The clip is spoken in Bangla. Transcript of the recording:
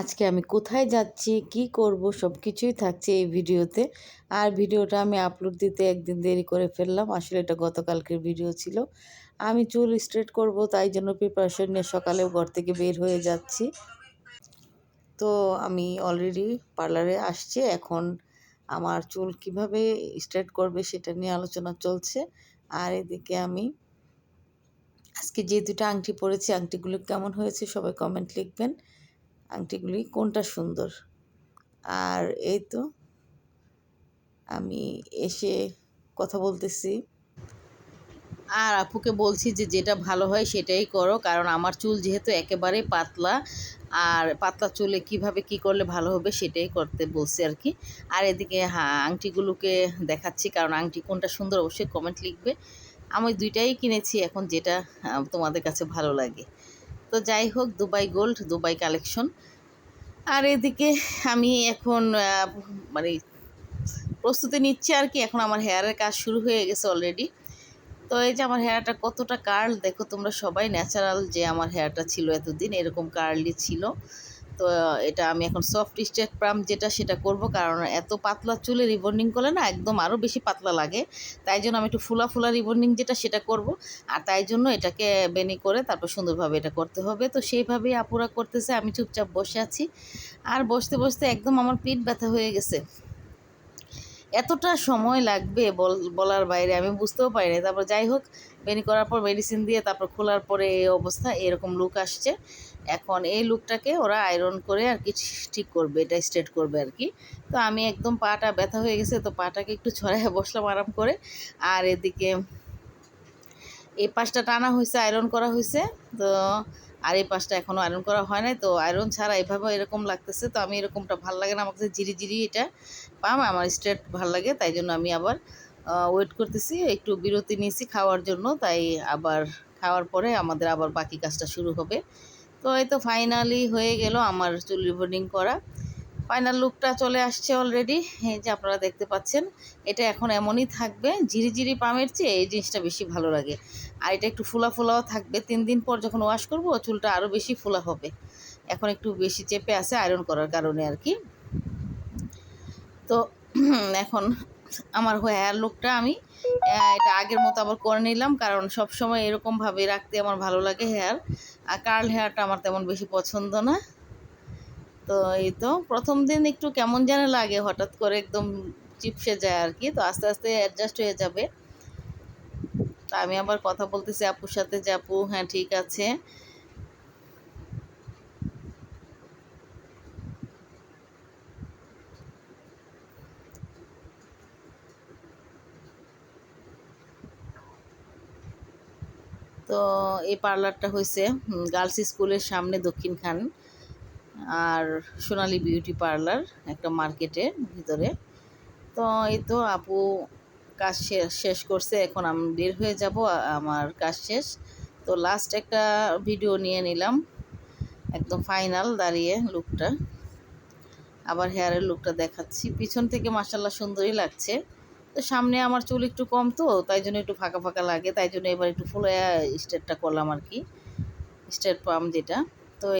আজকে আমি কোথায় যাচ্ছি, কি করব সব কিছুই থাকছে এই ভিডিওতে। আর ভিডিওটা আমি আপলোড দিতে একদিন দেরি করে ফেললাম। আসলে এটা গতকালকের ভিডিও ছিল। আমি চুল স্ট্রেট করব, তাই জন্য প্রিপারেশন নিয়ে সকালেও ঘর থেকে বের হয়ে যাচ্ছি। তো আমি অলরেডি পার্লারে আসছি। এখন আমার চুল কীভাবে স্ট্রেট করবে সেটা নিয়ে আলোচনা চলছে। আর এদিকে আমি আজকে যে দুটো আংটি পরেছি, আংটিগুলো কেমন হয়েছে সবাই কমেন্ট লিখবেন। আংটিগুলি, কোনটা সুন্দর? আর এই তো আমি এসে কথা বলতেছি। আর আপুকে বলছি যে, যেটা ভালো হয় সেটাই করো, কারণ আমার চুল যেহেতু একেবারে পাতলা, আর পাতলা চুলে কীভাবে কি করলে ভালো হবে সেটাই করতে বলছি আর কি। আর এদিকে হ্যাঁ আংটিগুলোকে দেখাচ্ছি, কারণ আংটি কোনটা সুন্দর অবশ্যই কমেন্ট লিখবে। আমি দুইটাই কিনেছি, এখন যেটা তোমাদের কাছে ভালো লাগে। তো যাই হোক, দুবাই গোল্ড, দুবাই কালেকশন। আর এদিকে আমি এখন মানে প্রস্তুতি নিচ্ছি আর কি, এখন আমার হেয়ারের কাজ শুরু হয়ে গেছে অলরেডি তো এই যে আমার হেয়ারটা কতটা কার্ল দেখো তোমরা সবাই ন্যাচারাল যে আমার হেয়ারটা ছিল এতদিন, এরকম কার্লি ছিল। তো এটা আমি এখন সফট স্টেট প্রাম যেটা সেটা করব, কারণ এত পাতলা চুলে রিবন্ডিং করলে না একদম আরও বেশি পাতলা লাগে। তাই জন্য আমি একটু ফুলা ফুলা রিবন্ডিং যেটা সেটা করব। আর তাই জন্য এটাকে বেনি করে তারপর সুন্দরভাবে এটা করতে হবে। তো সেইভাবেই আপুরা করতেছে, আমি চুপচাপ বসে আছি। আর বসতে বসতে একদম আমার পিঠ ব্যথা হয়ে গেছে। এতটা সময় লাগবে বলার বাইরে, আমি বুঝতেও পারি পারিনি তারপর যাই হোক, বেনি করার পর মেডিসিন দিয়ে তারপর খোলার পরে এই অবস্থা, এরকম লুক আসছে। এখন এই লুকটাকে ওরা আয়রন করে আর কি ঠিক করবে, এটা স্ট্রেট করবে আর কি। তো আমি একদম পাটা ব্যথা হয়ে গেছে, তো পাটাকে একটু ছড়ায় বসলাম আরাম করে। আর এদিকে এই পাশটা টানা হয়েছে আয়রন করা হয়েছে। তো আর এই পাশটা এখনও আয়রন করা হয় নাই, তো আয়রন ছাড়া এভাবে এরকম লাগতেছে। তো আমি এরকমটা ভালো লাগে না, আমার কাছে জিরি জিরি এটা পাম, আমার স্ট্রেট ভালো লাগে, তাই জন্য আমি আবার ওয়েট করতেছি, একটু বিরতি নিয়েছি খাওয়ার জন্য। তাই আবার খাওয়ার পরে আমাদের আবার বাকি কাজটা শুরু হবে। তো এই তো ফাইনালি হয়ে গেল আমার চুল রিবন্ডিং করা। ফাইনাল লুকটা চলে আসছে অলরেডি এই যে আপনারা দেখতে পাচ্ছেন, এটা এখন এমনই থাকবে ঝিরি ঝিরি পামের চেয়ে এই জিনিসটা বেশি ভালো লাগে। আর এটা একটু ফুলা ফুলাও থাকবে, তিন দিন পর যখন ওয়াশ করব, চুলটা আরও বেশি ফুলা হবে। এখন একটু বেশি চেপে আছে আয়রন করার কারণে আর কি। তো, এখন আমার হেয়ার লুকটা আমি এটা আগের মতো আবার করে নিলাম, কারণ সব সময় এরকমভাবে রাখতে আমার ভালো লাগে হেয়ার, আর কার্ল হেয়ারটা আমার তেমন বেশি পছন্দ না। তো এই তো, প্রথম দিন একটু কেমন যেন লাগে, হঠাৎ করে একদম চিপসে যায় আর কি, তো আস্তে আস্তে অ্যাডজাস্ট হয়ে যাবে। তো আমি আবার কথা বলতেছি, আপুর সাথে যে আপু হ্যাঁ ঠিক আছে। তো এই পার্লারটা হয়েছে গার্লস স্কুলের সামনে দক্ষিণ খান আর সোনালি বিউটি পার্লার একটা মার্কেটের ভিতরে। তো এই তো আপু কাজ শেষ করছে, এখন আমি বের হয়ে যাব আমার কাজ শেষ। তো লাস্ট একটা ভিডিও নিয়ে নিলাম, একদম ফাইনাল দাঁড়িয়ে লুকটা আবার হেয়ারের লুকটা দেখাচ্ছি। পিছন থেকে মাসাল্লাহ সুন্দরই লাগছে। তো সামনে আমার চুল একটু কম তো, তাই জন্য একটু ফাঁকা ফাঁকা লাগে, তাই জন্য এবার একটু ফুল স্টেটটা করলাম আর কি স্টেট পাম্প যেটা।